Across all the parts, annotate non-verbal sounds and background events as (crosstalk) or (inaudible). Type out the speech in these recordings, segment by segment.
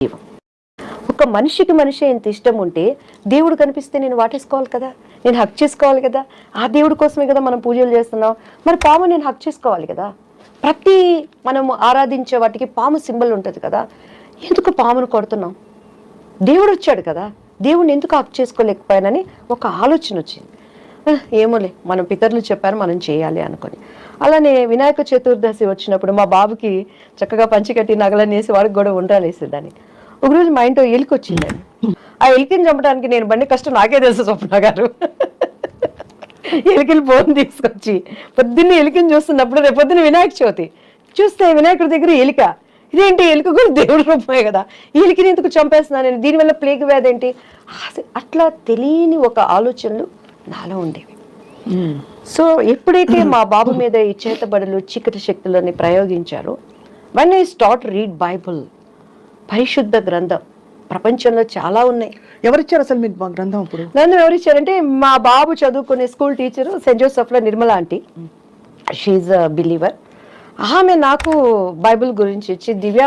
జీవం. ఒక మనిషికి మనిషి ఎంత ఇష్టం ఉంటే దేవుడు కనిపిస్తే నేను వాటేసుకోవాలి కదా? నేను హక్ చేసుకోవాలి కదా? ఆ దేవుడి కోసమే కదా మనం పూజలు చేస్తున్నాం. మరి పాము నేను హక్ చేసుకోవాలి కదా? ప్రతి మనము ఆరాధించే వాటికి పాము సింబల్ ఉంటుంది కదా? ఎందుకు పామును కొడుతున్నాం? దేవుడు వచ్చాడు కదా? దేవుడిని ఎందుకు హక్ చేసుకోలేకపోయానని ఒక ఆలోచన వచ్చింది. ఏమోలే మన పితరులు చెప్పారు మనం చేయాలి అనుకొని. అలానే వినాయక చతుర్దశి వచ్చినప్పుడు మా బాబుకి చక్కగా పంచికట్టి నగలనేసి వాడికి కూడా ఉండాలేసేదాన్ని. ఒకరోజు మా ఇంట్లో ఎలికి వచ్చిందండి ఆ ఎలికిని చంపడానికి నేను బండి కష్టం నాకే తెలుసు స్వప్న గారు. ఎలికలు ఫోన్ తీసుకొచ్చి పొద్దున్నే ఎలికని చూస్తున్నప్పుడు రేపు పొద్దున్న వినాయక చవితి. చూస్తే వినాయకుడి దగ్గర ఎలిక. ఇదేంటి ఎలుక కూడా దేవుడి రూపమే కదా. ఎలికని ఎందుకు చంపేస్తున్నాను నేను? దీనివల్ల ప్లేగ్ వ్యాధి ఏంటి? అట్లా తెలియని ఒక ఆలోచనలు నాలో ఉండేవి. సో ఎప్పుడైతే మా బాబు మీద ఈ చేతబడులు చీకటి శక్తులని ప్రయోగించారో one I start read Bible పరిశుద్ధ గ్రంథం. ప్రపంచంలో చాలా ఉన్నాయి. ఎవరిచ్చారు అసలు మీరు మా గ్రంథం అప్పుడు? నన్ను ఎవరిచ్చారంటే మా బాబు చదువుకునే school teacher saint జోసెఫ్లో Nirmala aunty. She a believer ఆమె నాకు బైబిల్ గురించి ఇచ్చి దివ్య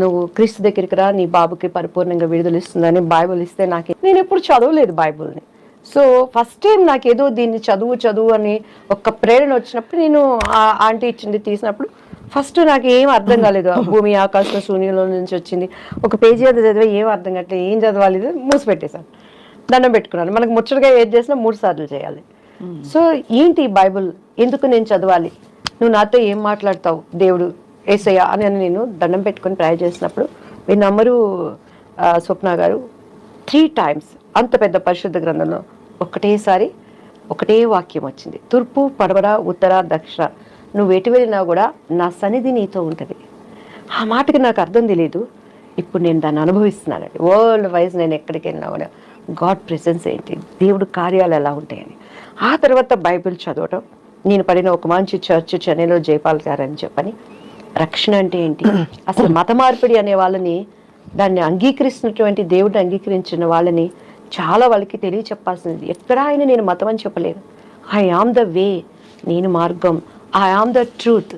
నువ్వు క్రీస్తు దగ్గరికి రా నీ బాబుకి పరిపూర్ణంగా విడుదల ఇస్తుందని బైబిల్ ఇస్తే నాకు నేను ఎప్పుడు చదవలేదు బైబిల్ని. సో ఫస్ట్ టైం నాకు ఏదో దీన్ని చదువు చదువు అని ఒక ప్రేరణ వచ్చినప్పుడు నేను ఆ ఆంటీ ఇచ్చింది తీసినప్పుడు ఫస్ట్ నాకు ఏం అర్థం కాలేదు. (laughs) భూమి ఆకాశం శూన్యంలో నుంచి వచ్చింది. ఒక పేజీ అది చదివే ఏం అర్థం కావట్లేదు. ఏం చదవాలి ఇది మూసి పెట్టేశాను దండం పెట్టుకున్నాను. మనకు ముచ్చటగా ఏది చేసినా మూడు సార్లు చేయాలి. సో ఏంటి బైబుల్? ఎందుకు నేను చదవాలి? నువ్వు నాతో ఏం మాట్లాడతావు? దేవుడు ఏసయ్య అని అని నేను దండం పెట్టుకొని ప్రేయర్ చేసినప్పుడు మీ నమ్మరు స్వప్న గారు త్రీ టైమ్స్ అంత పెద్ద పరిశుద్ధ గ్రంథంలో ఒకటేసారి ఒకటే వాక్యం వచ్చింది. తూర్పు పడమర ఉత్తర దక్షిణ. నువ్వు ఎటు వెళ్ళినా కూడా నా సన్నిధి నీతో ఉంటుంది. ఆ మాటకి నాకు అర్థం తెలియదు ఇప్పుడు నేను దాన్ని అనుభవిస్తున్నానండి. వరల్డ్ వైజ్ నేను ఎక్కడికి వెళ్ళినా కూడా గాడ్ ప్రెసెన్స్ ఏంటి? దేవుడు కార్యాలు ఎలా ఉంటాయని. ఆ తర్వాత బైబిల్ చదవటం నేను పడిన ఒక మంచి చర్చ్ చెన్నైలో జైపాల్ గారు అని చెప్పని రక్షణ అంటే ఏంటి? అసలు మత మార్పిడి అనే వాళ్ళని దాన్ని అంగీకరిస్తున్నటువంటి దేవుడిని అంగీకరించిన వాళ్ళని చాలా వాళ్ళకి తెలియచెప్పాల్సింది. ఎక్కడ ఆయన నేను మతం అని చెప్పలేదు ఐ ఆమ్ ద వే నేను మార్గం. ఐ ఆమ్ ద ట్రూత్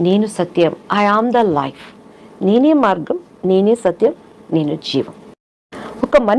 నేను సత్యం. ఐ ఆమ్ ద లైఫ్ నేనే మార్గం నేనే సత్యం నేను జీవం. ఒక మనిషి